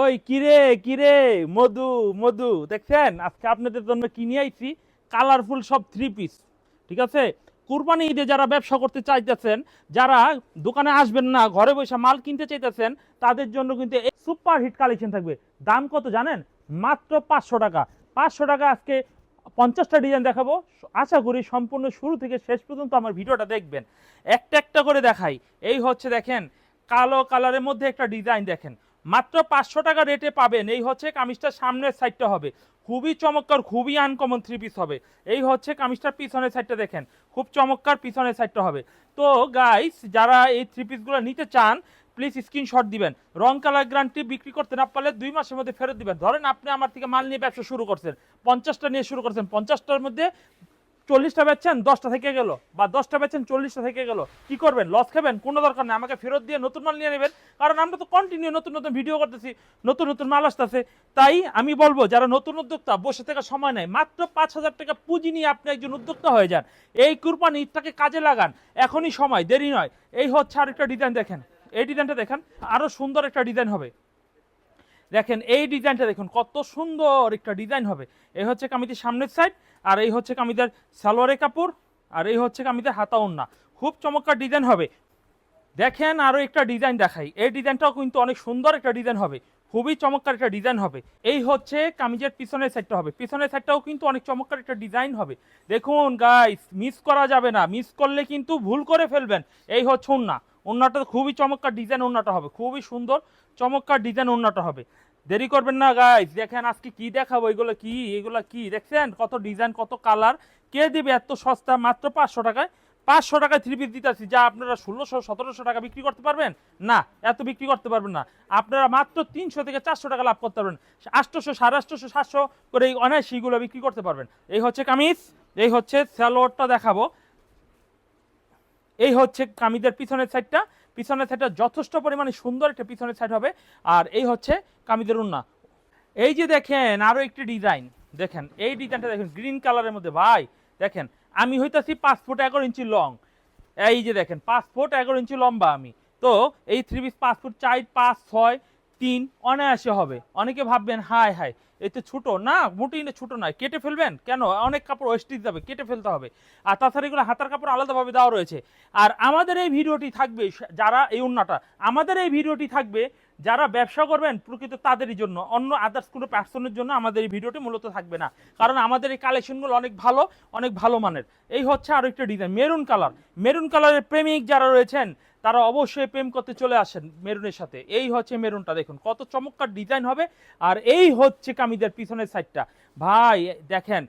ওই কিরে কিরে? মধু মধু, দেখছেন? আজকে আপনাদের জন্য কিনে আইছি? কালারফুল সব থ্রি পিস ঠিক আছে? কুরবানি ঈদে যারা ব্যবসা করতে চাইতেছেন, যারা দোকানে আসবেন না, ঘরে বসে মাল কিনতে চাইতেছেন, তাদের জন্য কিন্তু এই সুপার হিট কালেকশন থাকবে। দাম কত জানেন? মাত্র পাঁচশো টাকা। পাঁচশো টাকা আজকে পঞ্চাশটা ডিজাইন দেখাবো। আশা করি সম্পূর্ণ শুরু থেকে শেষ পর্যন্ত আমার ভিডিওটা দেখবেন। একটা একটা করে দেখাই। এই হচ্ছে দেখেন, কালো কালারের মধ্যে একটা ডিজাইন দেখেন। মাত্র পাঁচশো টাকা রেটে পাবেন। এই হচ্ছে কামিজটার সামনের সাইডটা হবে। খুবই চমৎকার, খুবই আনকমন থ্রি পিস হবে। এই হচ্ছে কামিজটার পিছনের সাইডটা দেখেন। খুব চমৎকার পিছনের সাইডটা হবে। তো গাইস যারা এই থ্রি পিসগুলো নিতে চান প্লিজ স্ক্রিনশট দিবেন। রং কালার গ্যারান্টি বিক্রি করতে না পারলে দুই মাসের মধ্যে ফেরত দিবেন। ধরেন আপনি আমার থেকে মাল নিয়ে ব্যবসা শুরু করছেন, পঞ্চাশটা নিয়ে শুরু করছেন, পঞ্চাশটার মধ্যে চল্লিশটা বেচছেন, দশটা থেকে গেল। বা দশটা বেচছেন, চল্লিশটা থেকে গেল। কি করবেন? লস খাবেন? কোনো দরকার নেই। আমাকে ফেরত দিয়ে নতুন মাল নিয়ে নেবেন। কারণ আমরা তো কন্টিনিউ নতুন নতুন ভিডিও করতেছি, নতুন নতুন মাল আসতেছে। তাই আমি বলব, যারা নতুন উদ্যোক্তা, বসে থাকার সময় নেয়। মাত্র পাঁচ হাজার টাকা পুঁজি নিয়ে আপনি একজন উদ্যোক্তা হয়ে যান। এই কুরবানি ঈদটাকে কাজে লাগান। এখনই সময়, দেরি নয়। এই হচ্ছে আরেকটা ডিজাইন দেখেন। এই ডিজাইনটা দেখেন। আরও সুন্দর একটা ডিজাইন হবে। দেখেন এই ডিজাইনটা দেখুন, কত সুন্দর একটা ডিজাইন হবে। এই হচ্ছে কামিজের সামনের সাইড আর এই হচ্ছে কামিজের সালোয়ারের কাপড়, আর এই হচ্ছে কামিজের হাতা ওন্না খুব চমৎকার ডিজাইন হবে। দেখেন আরও একটা ডিজাইন দেখাই। এই ডিজাইনটাও কিন্তু অনেক সুন্দর একটা ডিজাইন হবে। খুবই চমৎকার একটা ডিজাইন হবে। এই হচ্ছে কামিজের পিছনের সাইডটা হবে। পিছনের সাইডটাও কিন্তু অনেক চমৎকার একটা ডিজাইন হবে। দেখুন গাইস মিস করা যাবে না। মিস করলে কিন্তু ভুল করে ফেলবেন। এই হচ্ছে ওন্না ওন্নাটা খুবই চমৎকার ডিজাইন ওন্নাটা হবে, খুবই সুন্দর চমৎকার ডিজাইন ওন্নাটা হবে। দেরি করবেন না গাইস দেখেন আজকে কি দেখাবো, এগুলো কি এগুলো কি, দেখছেন? কত ডিজাইন কত কালার কে দিবে এত সস্তা? মাত্র পাঁচশো টাকায় পাঁচশো টাকায় থ্রি পিস দিতেছি যা আপনারা ষোলোশো, সতেরোশো টাকা বিক্রি করতে পারবেন? না, এত বিক্রি করতে পারবেন না। আপনারা মাত্র তিনশো থেকে চারশো টাকা লাভ করতে পারবেন। আটশোশো, সাড়ে আটশোশো, সাতশো করে এই অনায়াসিগুলো বিক্রি করতে পারবেন। এই হচ্ছে কামিজ, এই হচ্ছে স্যালোয়ারটা দেখাবো। এই হচ্ছে কামিদের পিছনের সাইডটা পিছনের সাইডটা যথেষ্ট পরিমাণে সুন্দর একটা পিছনের সাইড হবে। আর এই হচ্ছে কামিদের উন্না। এই যে দেখেন আরও একটি ডিজাইন দেখেন, এই ডিজাইনটা দেখেন গ্রিন কালারের মধ্যে। ভাই, দেখেন, আমি হইতাছি পাঁচ ফুট এগারো ইঞ্চি লং এই যে দেখেন, পাঁচ ফুট এগারো ইঞ্চি লম্বা আমি। তো এই থ্রি পিস পাঁচ ফুট চার, পাঁচ, ছয় তিন অনায়াসে হবে। অনেকে ভাববেন হাই হাই এতে ছোটো। না, মোটেই না ছোটো নয়, কেটে ফেলবেন। কেন? অনেক কাপড় ওয়েস্ট দিতে হবে, কেটে ফেলতে হবে। আর তাছাড়া এগুলো হাতার কাপড় আলাদাভাবে দেওয়া রয়েছে। আর আমাদের এই ভিডিওটি থাকবে, যারা এই উন্নাটা আমাদের এই ভিডিওটি থাকবে যারা ব্যবসা করবেন, প্রকৃত তাদেরই জন্য। অন্য আদার্স কোনো পার্সনের জন্য আমাদের এই ভিডিওটি মূলত থাকবে না। কারণ আমাদের এই কালেকশনগুলো অনেক ভালো অনেক ভালো মানের। এই হচ্ছে আরও একটা ডিজাইন মেরুন কালার মেরুন কালারের প্রেমিক যারা রয়েছেন, তারা অবশ্যই প্রেম করতে চলে আসেন মেরুনের সাথে। এই হচ্ছে মেরুনটা দেখুন কত চমৎকার ডিজাইন হবে। আর এই হচ্ছে কামিজের পিছনের সাইডটা ভাই, দেখেন,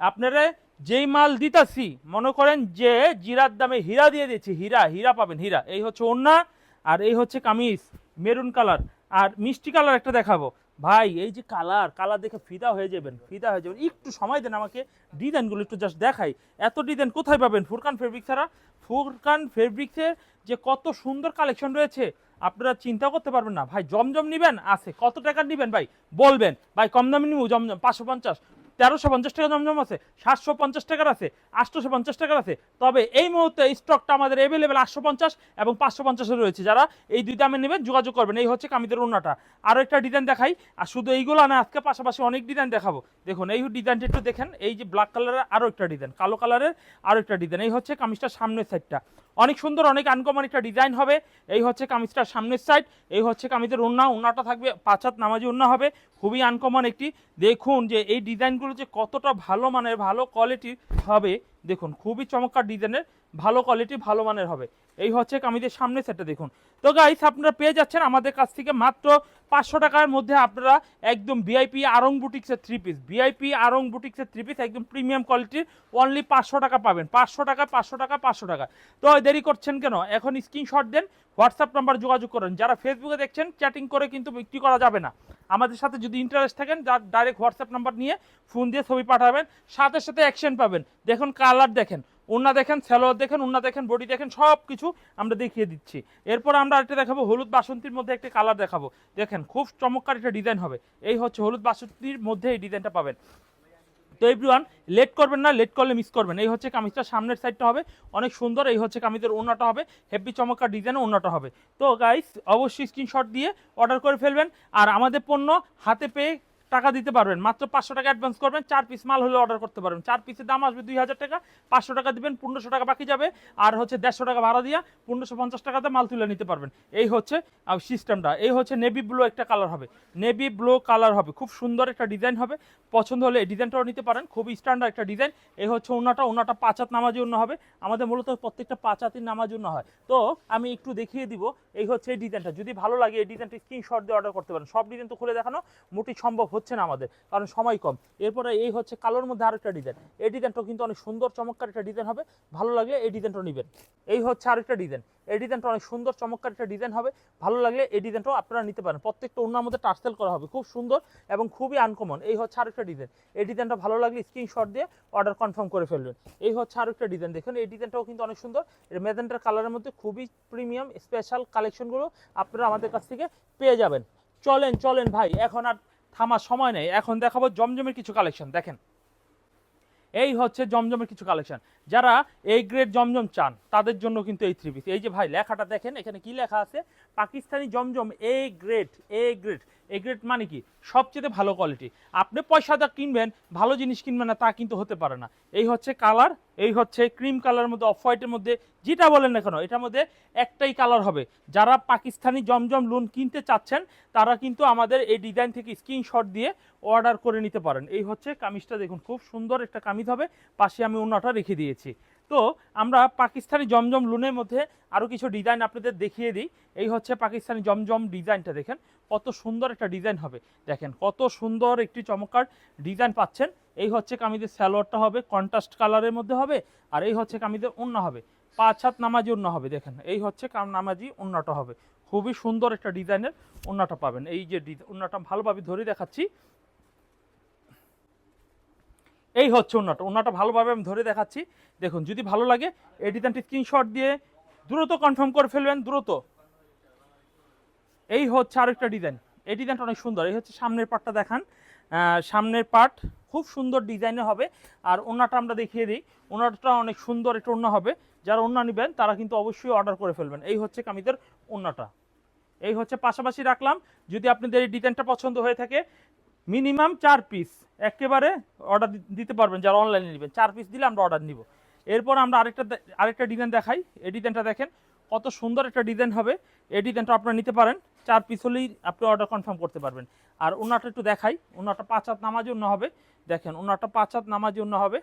আপনারা যেই মাল দিতাছি, মনে করেন যে জিরার দামে হীরা দিয়ে দিচ্ছি হীরা হীরা পাবেন, হীরা। এই হচ্ছে ওন্না আর এই হচ্ছে কামিজ। Maroon colour. আর মিষ্টি কালার একটা দেখাবো। ভাই, এই যে কালার কালার দেখে ফিদা হয়ে যাবেন, ফিদা হয়ে যাবেন। একটু সময় দেন আমাকে, ডিজাইনগুলো একটু জাস্ট দেখাই। এত ডিজাইন কোথায় পাবেন? ফুরকান ফেব্রিক ছাড়া? ফুরকান ফেব্রিক্সের যে কত সুন্দর কালেকশন রয়েছে, আপনারা চিন্তা করতে পারবেন না। ভাই, জমজম নিবেন? আছে। কত টাকার নিবেন ভাই? বলবেন। ভাই, কম দামে নিবো? জমজম, পাঁচশো পঞ্চাশ। তেরোশো পঞ্চাশ টাকা জমজম আছে, সাতশো পঞ্চাশ টাকার আছে আটশোশো পঞ্চাশ টাকার আছে। তবে এই মুহূর্তে স্টকটা আমাদের অ্যাভেলেবেল আটশো পঞ্চাশ এবং পাঁচশো পঞ্চাশে রয়েছে। যারা এই দুই দামে নেবেন, যোগাযোগ করবেন। এই হচ্ছে কামিদের অন্যটা আরও একটা ডিজাইন দেখাই। আর শুধু এইগুলো না, আজকে পাশাপাশি অনেক ডিজাইন দেখাবো। দেখুন, এই ডিজাইনটা একটু দেখেন। এই যে ব্ল্যাক কালারের আরও একটা ডিজাইন কালো কালারের আরও একটা ডিজাইন এই হচ্ছে কামিজটার সামনের সাইডটা অনেক সুন্দর, অনেক আনকমন একটা ডিজাইন হবে। এই হচ্ছে কামিজটার সামনের সাইড এই হচ্ছে কামিজের উন্না উন্নাটা থাকবে, পাঁচাত নামাজি উন্না হবে। খুবই আনকমন একটি। দেখুন যে এই ডিজাইনগুলো যে কতটা ভালো মানের, ভালো কোয়ালিটির হবে, দেখুন, খুবই চমৎকার ডিজাইনের ভালো কোয়ালিটি ভালো মানের হবে। এই হচ্ছে কামিজের সামনে সেটটা দেখুন। তো গাইস আপনারা পেয়ে যাচ্ছেন আমাদের কাছ থেকে মাত্র পাঁচশো টাকার মধ্যে আপনারা একদম ভিআইপি আরং বুটিক্সের থ্রি পিস ভিআইপি আরং বুটিক্সের থ্রি পিস একদম প্রিমিয়াম কোয়ালিটির অনলি পাঁচশো টাকা পাবেন। পাঁচশো টাকা পাঁচশো টাকা পাঁচশো টাকা। তো দেরি করছেন কেন? এখন স্ক্রিনশট দেন হোয়াটসঅ্যাপ নাম্বার যোগাযোগ করেন। যারা ফেসবুকে দেখছেন চ্যাটিং করে কিন্তু বিক্রি করা যাবে না। আমাদের সাথে যদি ইন্টারেস্ট থাকেন ডাইরেক্ট হোয়াটসঅ্যাপ নাম্বার নিয়ে ফোন দিয়ে ছবি পাঠাবেন, সাথে সাথে অ্যাকশন পাবেন। দেখুন কালার দেখেন। ওন্না দেখেন স্যালোয়ার দেখেন ওন্না দেখেন, বডি দেখেন সব কিছু আমরা দেখিয়ে দিচ্ছি। এরপর আমরা একটা দেখাবো, হলুদ বাসন্তীর মধ্যে একটা কালার দেখাবো। দেখেন, খুব চমৎকার একটা ডিজাইন হবে। এই হচ্ছে হলুদ বাসন্তীর মধ্যে এই ডিজাইনটা পাবেন। তো এভরিওয়ান লেট করবেন না লেট করলে মিস করবেন। এই হচ্ছে কামিজটা, সামনের সাইডটা হবে। অনেক সুন্দর, এই হচ্ছে কামিজের ওড়নাটা হবে। হেভি চমৎকার ডিজাইনে ওড়নাটা হবে। তো গাইস অবশ্যই স্ক্রিনশট দিয়ে অর্ডার করে ফেলবেন। আর আমাদের পণ্য হাতে পেয়ে টাকা দিতে পারবেন। মাত্র পাঁচশো টাকা অ্যাডভান্স করবেন, চার পিস মাল হলে অর্ডার করতে পারবেন। চার পিসের দাম আসবে দুই হাজার টাকা, পাঁচশো টাকা দিবেন, পনেরোশো টাকা বাকি যাবে, আর হচ্ছে দেড়শো টাকা ভাড়া দিয়া পনেরোশো পঞ্চাশ টাকাতে মাল তুলে নিতে পারবেন। এই হচ্ছে সিস্টেমটা এই হচ্ছে নেভি ব্লু একটা কালার হবে। নেভি ব্লু কালার হবে। খুব সুন্দর একটা ডিজাইন হবে। পছন্দ হলে এই ডিজাইনটাও নিতে পারেন। খুবই স্ট্যান্ডার্ড একটা ডিজাইন এই হচ্ছে ওনাটা ওনাটা পাঁচাত নামাজি অন্য হবে। আমাদের মূলত প্রত্যেকটা পাঁচাতির নামাজি অন্য হয়। তো আমি একটু দেখিয়ে দিব, এই হচ্ছে এই ডিজাইনটা যদি ভালো লাগে এই ডিজাইনটা স্ক্রিনশট দিয়ে অর্ডার করতে পারেন। সব ডিজাইন তো খুলে দেখানো, মোটেই সম্ভব না আমাদের, কারণ সময় কম। এরপরে এই হচ্ছে কালোর মধ্যে আরেকটা ডিজাইন এই ডিজাইনটাও কিন্তু অনেক সুন্দর, চমৎকার একটা ডিজাইন হবে। ভালো লাগলে এই ডিজাইনটাও নেবেন। এই হচ্ছে আরেকটা ডিজাইন এই ডিজাইনটা অনেক সুন্দর, চমৎকার একটা ডিজাইন হবে। ভালো লাগলে এই ডিজাইনটাও আপনারা নিতে পারেন। প্রত্যেকটা অন্যার মধ্যে টার্সেল করা হবে। খুব সুন্দর এবং খুবই আনকমন এই হচ্ছে আরেকটা ডিজাইন এই ডিজাইনটা ভালো লাগলে স্ক্রিনশট দিয়ে অর্ডার কনফার্ম করে ফেলবেন। এই হচ্ছে আরেকটা ডিজাইন দেখুন, এই ডিজাইনটাও কিন্তু অনেক সুন্দর। এর মেজেন্টার কালারের মধ্যে খুবই প্রিমিয়াম স্পেশাল কালেকশনগুলো আপনারা আমাদের কাছ থেকে পেয়ে যাবেন। চলেন চলেন ভাই। এখন আর থামার সময় নেই। এখন দেখাবো জমজমের কিছু কালেকশন দেখেন। এই হচ্ছে জমজমের কিছু কালেকশন যারা এই গ্রেড জমজম চান, তাদের জন্য কিন্তু এই থ্রি পিস এই যে ভাই, লেখাটা দেখেন, এখানে কি লেখা আছে? Pakistani Zamzam A grade A grade A grade মানে কি? সবচেয়ে ভালো কোয়ালিটি আপনি পয়সা দা কিনবেন, ভালো জিনিস কিনবেন না, তা কিন্তু হতে পারে না। এই হচ্ছে কালার এই হচ্ছে ক্রিম কালারের মধ্যে অফ হোয়াইটের মধ্যে, যেটা বলেন না কেন, এটার মধ্যে একটাই কালার হবে। যারা পাকিস্তানি জমজম লোন কিনতে চাচ্ছেন, তারা কিন্তু আমাদের এই ডিজাইন থেকে স্ক্রিনশট দিয়ে অর্ডার করে নিতে পারেন। এই হচ্ছে কামিজটা, দেখুন, খুব সুন্দর একটা কামিজ হবে। পাশে আমি অন্যটা রেখে দিয়েছি। তো আমরা পাকিস্তানি জমজম লুনের মধ্যে আরও কিছু ডিজাইন আপনাদের দেখিয়ে দিই। এই হচ্ছে পাকিস্তানি জমজম ডিজাইনটা দেখেন। কত সুন্দর একটা ডিজাইন হবে। দেখেন, কত সুন্দর একটি চমৎকার ডিজাইন পাচ্ছেন। এই হচ্ছে কামিজের স্যালোয়ারটা হবে কন্ট্রাস্ট কালারের মধ্যে হবে, আর এই হচ্ছে কামিজের অন্য হবে। পাঁচ হাত নামাজি অন্য হবে, দেখেন। এই হচ্ছে কাম নামাজি অন্যটা হবে। খুবই সুন্দর একটা ডিজাইনের অন্যটা পাবেন। এই যে অন্যটা ভালোভাবে ধরে দেখাচ্ছি। এই হচ্ছে ওনাটা ওনাটা ভালোভাবে আমি ধরে দেখাচ্ছি। দেখুন, যদি ভালো লাগে এই ডিজাইনটি স্ক্রিনশট দিয়ে দ্রুত কনফার্ম করে ফেলবেন, দ্রুত। এই হচ্ছে আরেকটা ডিজাইন এই ডিজাইনটা অনেক সুন্দর। এই হচ্ছে সামনের পার্টটা দেখান। সামনের পার্ট খুব সুন্দর ডিজাইনে হবে। আর ওনাটা আমরা দেখিয়ে দিই। ওনাটা অনেক সুন্দর, একটা ওনা হবে। যারা ওনা নেবেন, তারা কিন্তু অবশ্যই অর্ডার করে ফেলবেন। এই হচ্ছে কামিদের ওনাটা এই হচ্ছে পাশাপাশি রাখলাম। যদি আপনাদের এই ডিজাইনটা পছন্দ হয়ে থাকে মিনিমাম চার পিস একেবারে অর্ডার দিতে পারবেন যারা অনলাইনে নেবেন। চার পিস দিলে আমরা অর্ডার নিব। এরপর আমরা আরেকটা আরেকটা ডিজাইন দেখাই। এই ডিজাইনটা দেখেন, কত সুন্দর একটা ডিজাইন হবে। এই ডিজাইনটা আপনারা নিতে পারেন। চার পিস হলেই আপনি অর্ডার কনফার্ম করতে পারবেন। আর ওনারটা একটু দেখাই। ওনাটা পাঁচ হাত নামাজ অন্য হবে। দেখেন ওনারটা পাঁচ হাত নামাজ অন্য হবে।